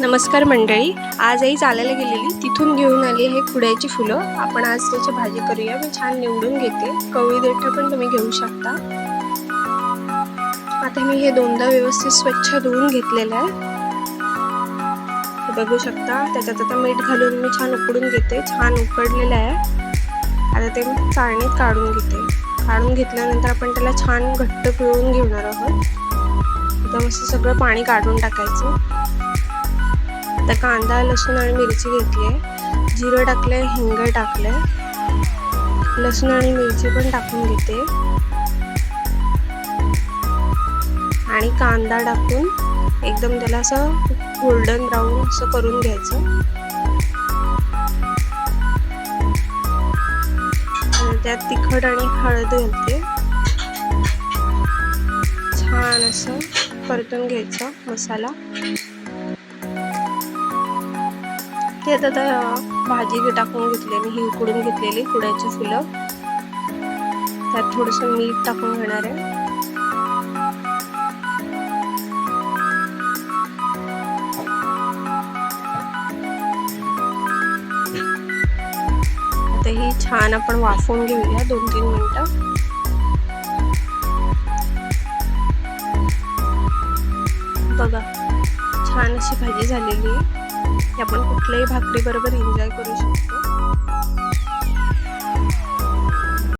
नमस्कार मंडळी आज आई चालायला गेलेली तिथून घेऊन आली आहे कुड्याची फुलं. आपण आज त्याची भाजी करूया मी छान निवडून घेते. कवळी देठ पण तुम्ही घेऊ शकता. आता मी हे दोनदा व्यवस्थित स्वच्छ धुवून घेतलेलं आहे. बघू शकता त्याच्यात आता मीठ घालून मी छान उकडून घेते. छान उकडलेलं आहे. आता ते चाळणीत काढून घेते. काढून घेतल्यानंतर आपण त्याला छान घट्ट पिळून घेणार आहोत. आता मस्त सगळं पाणी काढून टाकायचं. आता कांदा लसूण आणि मिरची घेतली आहे. जिरं टाकलं आहे हिंग टाकलं आहे लसूण आणि मिरची पण टाकून घेते. आणि कांदा टाकून एकदम त्याला असं गोल्डन ब्राऊन असं करून घ्यायचं. त्यात तिखट आणि हळद घालते. छान असं परतून घ्यायचं मसाला. ते आता भाजी टाकून घेतलेली ही उकडून घेतलेली कुड्याची फुलं. त्यात थोडंसं मीठ टाकून घेणार आहे. आता ही छान आपण वाफवून घेऊया दोन तीन मिनिटं. बघा छान अशी भाजी झालेली आहे. आपण कुठल्याही भाकरीबरोबर एन्जॉय करू शकतो.